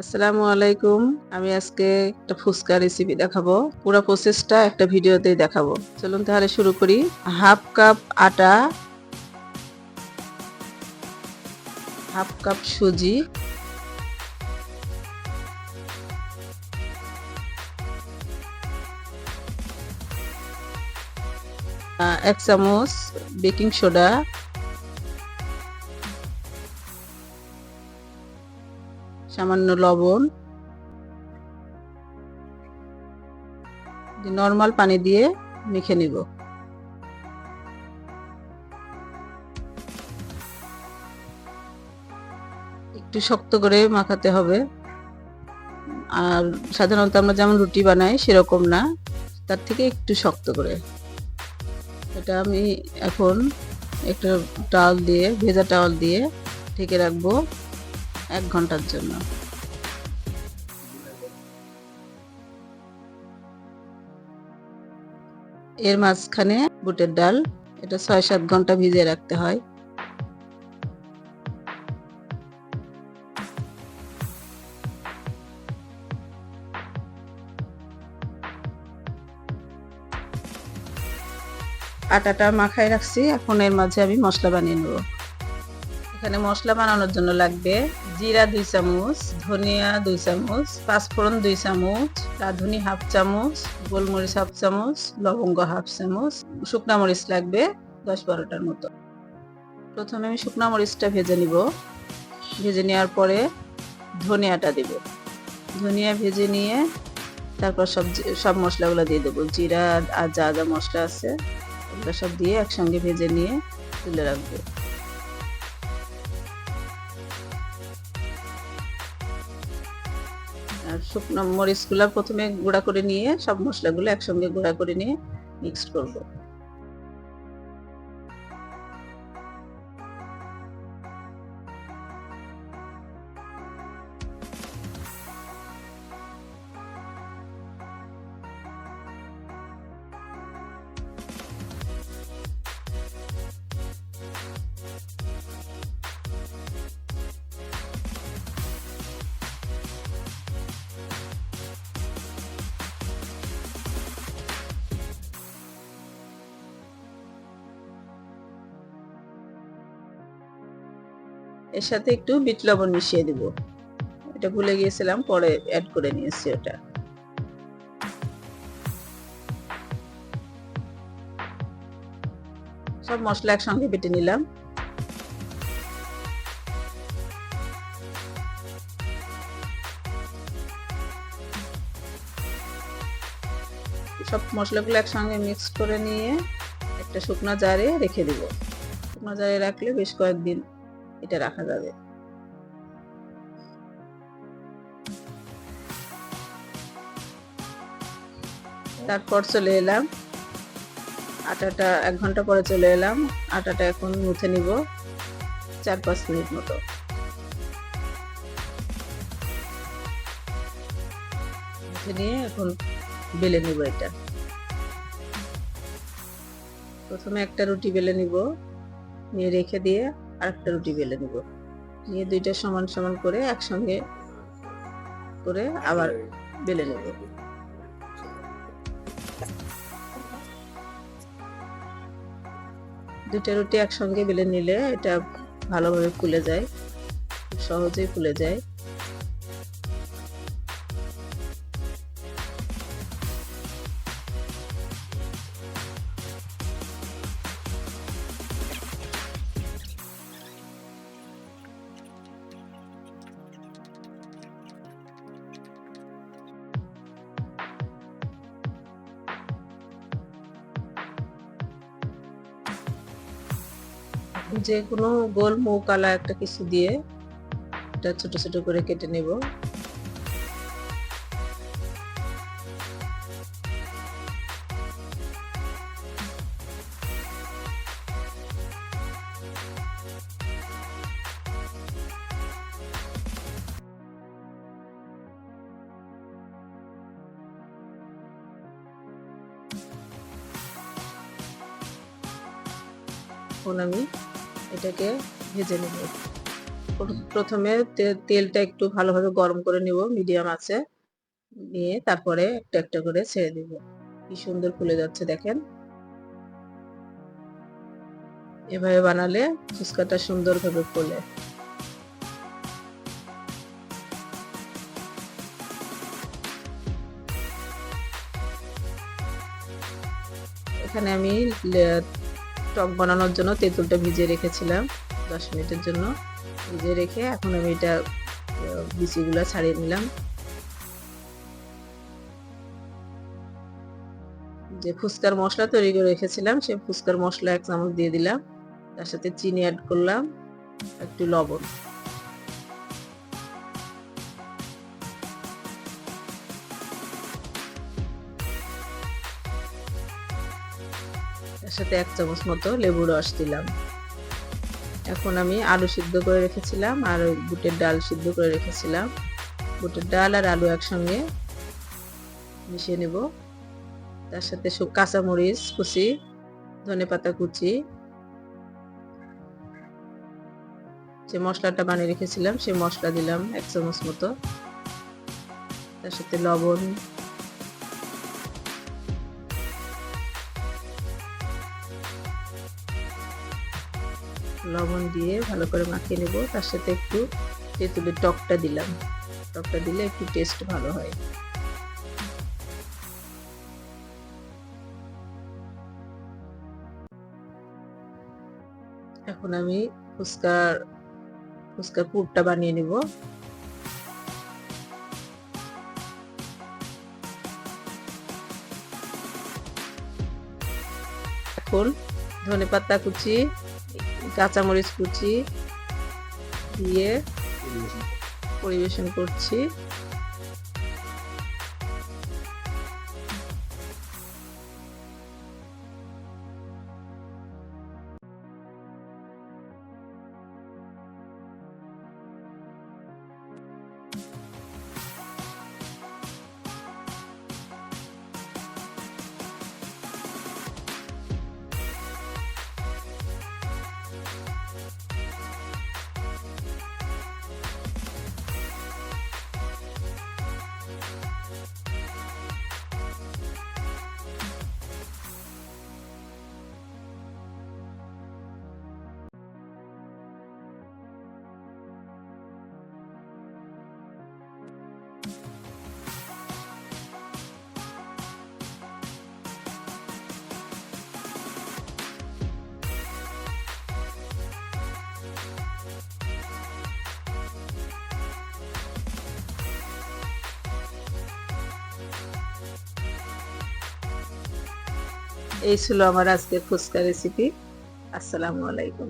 আসসালামু আলাইকুম। আমি আজকে একটা ফুচকা রেসিপি দেখাবো। পুরো প্রসেসটা একটা ভিডিওতে দেখাবো। চলুন তাহলে শুরু করি। হাফ কাপ আটা, হাফ কাপ সুজি এক চামচ বেকিং সোডা সামান্য লবণ নর্মাল পানি দিয়ে মেখে নিব। একটু শক্ত করে মাখাতে হবে। আর সাধারণত আমরা যেমন রুটি বানাই সেরকম না, তার থেকে একটু শক্ত করে। এটা আমি এখন একটা টাওয়াল দিয়ে, ভেজা টাওয়াল দিয়ে ঢেকে রাখব। এক ঘণ্টার জন্য। এর মাঝখানে বুটের ডাল, এটা ছয় সাত ঘণ্টা ভিজিয়ে রাখতে হয়। আটাটা মাখায় রাখছি, এখন এর মাঝে আমি মশলা বানিয়ে নেব। এখানে মশলা বানানোর জন্য লাগবে জিরা দুই চামচ, ধনিয়া দুই চামচ, পাঁচফোড়ন দুই চামচ, রাঁধুনি হাফ চামচ, গোলমরিচ হাফ চামচ, লবঙ্গ হাফ চামচ, শুকনা মরিচ লাগবে দশ বারোটার মতো। প্রথমে আমি শুকনা মরিচটা ভেজে নিব। ভেজে নেওয়ার পরে ধনিয়াটা দিব। ধনিয়া ভেজে নিয়ে তারপর সব সব মশলাগুলো দিয়ে দেবো। জিরা আর যা যা মশলা আছে, ওগুলো সব দিয়ে একসঙ্গে ভেজে নিয়ে তুলে রাখব। শুকনো মরিচগুলো প্রথমে গুঁড়া করে নিয়ে সব মশলাগুলো একসঙ্গে গুঁড়া করে নিয়ে মিক্সড করব। এর সাথে একটু বিট লবণ মিশিয়ে দিব। এটা ভুলে গিয়েছিলাম, পরে অ্যাড করে নিয়েছি ওটা। সব মশলা একসঙ্গে বেটে নিলাম। সব মশলাগুলো একসঙ্গে মিক্স করে নিয়ে একটা শুকনো জারে রেখে দিব। শুকনো জারে রাখলে বেশ কয়েকদিন এটা রাখা যাবে। তারপর চলে এলাম। আটাটা এক ঘণ্টা পরে চলে এলাম। আটাটা এখন মুছে নিব চার পাঁচ মিনিট মতো। মুছে নিয়ে এখন বেলে নিব এটা। প্রথমে একটা রুটি বেলে নিব। নিয়ে রেখে দিয়ে আরেকটা রুটি বেলে নিব। নিয়ে দুইটা সমান সমান করে একসঙ্গে করে আবার বেলে নেব। দুইটা রুটি একসঙ্গে বেলে নিলে এটা ভালোভাবে ফুলে যায়, সহজেই ফুলে যায়। যে কোনো গোল মৌকালা একটা কিছু দিয়ে এটা ছোট ছোট করে কেটে নেব। আমি এটাকে ভেজে নেব। প্রথমে তেলটা একটু ভালোভাবে গরম করে নিব মিডিয়াম আছে। নিয়ে তারপরে একটা একটা করে ছেড়ে দিব। কি সুন্দর ফুলে যাচ্ছে দেখেন। এভাবে বানালে ফুচকাটা সুন্দরভাবে ফুলে। এখানে আমি টক বানানোর জন্য তেঁতুলটা ভিজিয়ে রেখেছিলাম দশ মিনিটের জন্য। ভিজিয়ে রেখে এখন আমি এটা বিচিগুলো ছাড়িয়ে নিলাম। যে ফুচকার মশলা তৈরি করে রেখেছিলাম সেই ফুচকার মশলা এক চামচ দিয়ে দিলাম। তার সাথে চিনি অ্যাড করলাম, একটু লবণ। তার সাথে এক চামচ মতো লেবু রস দিলাম। এখন আমি আলু সিদ্ধ করে রেখেছিলাম আর ওই বুটের ডাল সিদ্ধ করে রেখেছিলাম। বুটের ডাল আর আলু একসঙ্গে মিশিয়ে নেব। তার সাথে কাঁচামরিচ কুচি, ধনে পাতা কুচি, যে মশলাটা বানিয়ে রেখেছিলাম সেই মশলা দিলাম এক চামচ মতো। তার সাথে লবণ লবণ দিয়ে ভালো করে মাখিয়ে নেব। তার সাথে একটু তেঁতুলের টকটা দিলাম। টকটা দিলে একটু টেস্ট ভালো হয়। এখন আমি ফুচকার ফুচকার পুরটা বানিয়ে নেব। এখন ধনে পাতা কুচি কাঁচামরিচ কুচি দিয়ে পরিবেশন করছি। এই ছিল আমার আজকের ফুচকা রেসিপি আসসালামু আলাইকুম।